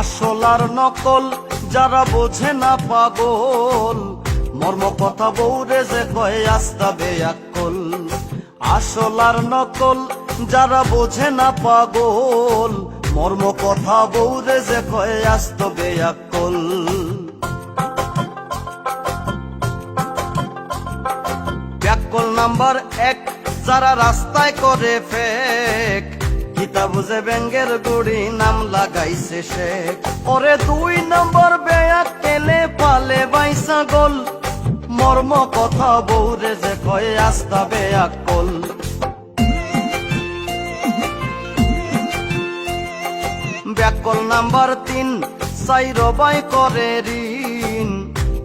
আসল আর নকল, যারা বোঝে না পাগল। মর্ম কথা বৌরে যে কয়ে আস্তা বেয়াকল আসল আর নকল, যারা বোঝে না পাগল। মর্ম কথা বৌরে যে কয়ে আস্ত বেয়াকল ব্যাকল নাম্বার এক, যারা রাস্তায় করে ফেক গীতা বুঝে ব্যাঙ্গের গুড়ি নাম লাগাইছে শেখ ওরে দুই নম্বর বেয়া কেলে পালে বাইসা গোল। মর্ম কথা বৌরে যে কয়ে আস্তা বেয়া কল। ব্যাকল নাম্বার তিন সাইরবাই করে ঋণ।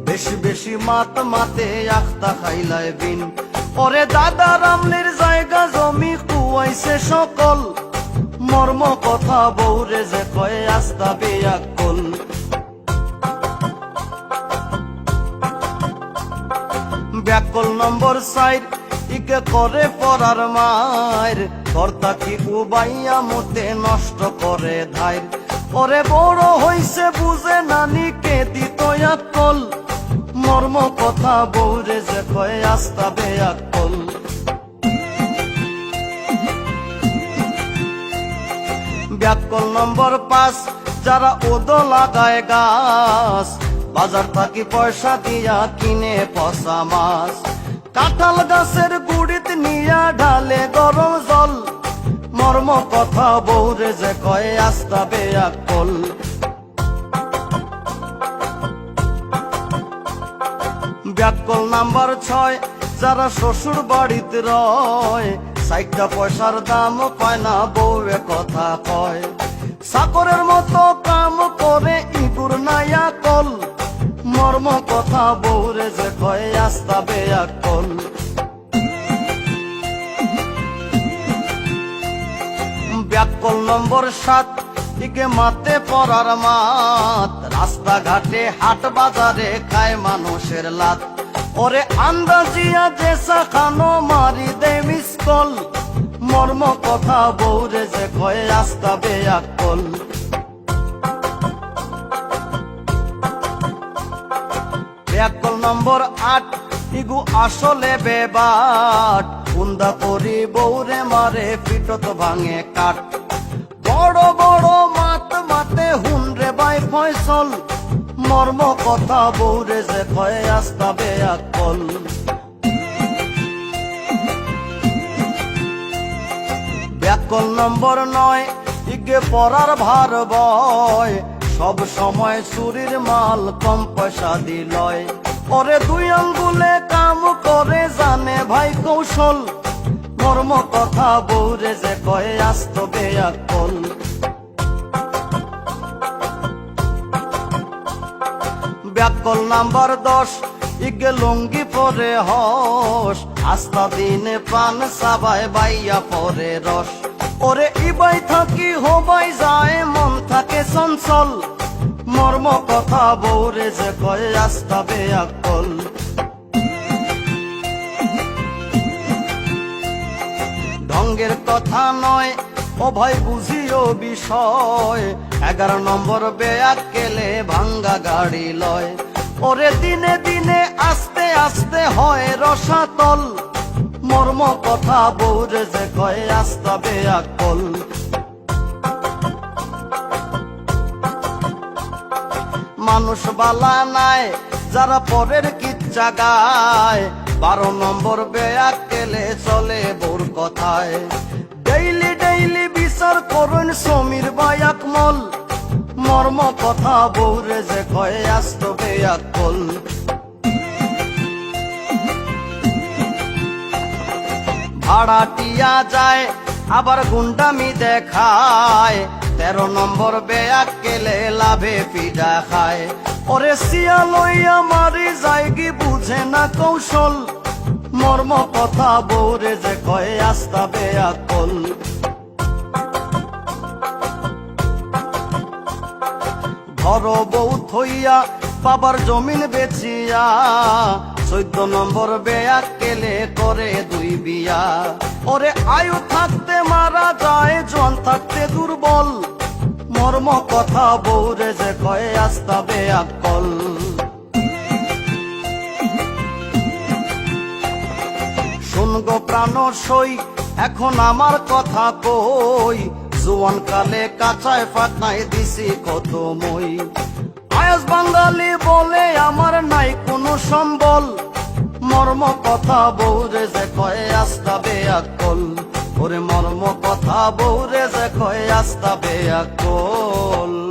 বেশি বেশি মাত মাতে আখতা খাইলায় বিন। ওরে দাদা রামলির জায়গা জমি কুয়াইছে সকল। মর্ম কথা বৌরে যে কয়ে আস্তা বেয়াকল ব্যাকল নম্বর সাইড ইকে করে পড়ার মায়ের। কর্তা কি উবাইয়া মতে নষ্ট করে ধাইর। ওরে বড় হইছে বুঝে নানিকে দিত কল মর্ম কথা বৌরে যে কয়ে আস্তা বেয়াকল ব্যাকল নম্বর পাঁচ, যারা ওদো লাগায় গাছ, বাজার থাকি পয়সা দিয়া কিনে পচা মাছ। কাঁঠাল গাছের গুড়িত নিয়া ঢালে গরম জল, মর্ম কথা বৌরে যে কয়ে, আস্তা বেয়াকল ব্যাকল নাম্বার ছয়, যারা শ্বশুর বাড়িতে রয় সাইটা পয়সার দাম পায় না বউয়ে কথা কয়। সাকরের মতো কাম করে ইঁদুর নাইয়া কল। মর্ম কথা বউরে যে কয় আস্তা বেয়া কল ব্যাকল নম্বর সাত দিকে মাতে পড়ার মাত। রাস্তাঘাটে হাট বাজারে খায় মানুষের লাত। ওরে আন্দাজিয়া যে খানো মারি মিসকল মর্ম কথা বৌরে যে কয়ে আস্তা বেয়াকল ব্যাকল নম্বর আট, ইগু আসলে বেবাট। কুন্দা করি বৌরে মারে পিটত ভাঙে কাট বড় বড় মাত মাতে হুনরে বাই ফয়সল। মর্ম কথা বৌরে যে কয়ে আস্তা বেয়াকল ব্যাকল নম্বর নয়। ইগে পড়ার ভার বয়। সব সময় চুরির মাল কম পয়সা দিলয়। পরে দুই আঙ্গুলে কাম করে জানে ভাই কৌশল। মর্ম কথা বৌরে যে কয়ে আস্ত বেয়াকল ব্যাকল নাম্বার দশ। ইগে লঙ্গি পরে হস। আস্তা দিনে পান সাবাই বাইয়া পরে রস। ওরে ইবাই থাকি, হবাই যায়, মন থাকে চঞ্চল। মর্ম কথা বৌরে যে কয়ে আস্তা বেয়াকল ঢঙ্গের কথা নয়, ও ভাই বুঝিও বিষয়। এগারো নম্বর বেয়াক কেলে ভাঙ্গা গাড়ি লয়। ওরে দিনে দিনে আস্তে আস্তে হয় রসাতল। মর্ম কথা বৌরে যে কয়ে, আস্তা বেয়াকল। মানুষ বালা নাই, যারা পরের কিচ্ছা গায়। বারো নম্বর বেয়াক কেলে চলে বোর কথায়। ডেইলি ডেইলি বিচার করুন সমীর বায়াক মল মর্ম কথা বৌরে যে কয়ে, আস্ত বেয়াক ভাড়াটিয়া যায়, আবার গুন্ডামি দেখায়। তেরো নম্বর বেয়াক কেলে লাভে পিডা খায়। ওরে সিয়া লইয়া মারি যায় কি বুঝে না কৌশল। মর্ম কথা বৌরে যে কয়ে, আস্তা বেয়াকল ঘর বউ থইয়া বাবার জমিন বেচিয়া, চৈদ্দ নম্বর বেয়া কেলে করে দুই বিয়া। ওরে আয়ু থাকতে মারা যায় জন থাকতে দুর্বল। মর্ম কথা বৌরে যে কয়ে আস্তাবে আকল। শুনগো প্রাণ সই, এখন আমার কথা কই। জুয়ান কালে কাঁচায় ফাটাই দিছি কত মই। আয়াস বাঙালি বলে আমার নাই কোনো সম্বল। মর্ম কথা বৌরে যে কয়ে আস্তা বেয়াকল ওরে মর্ম কথা বৌরে যে কয়ে আস্তা আকল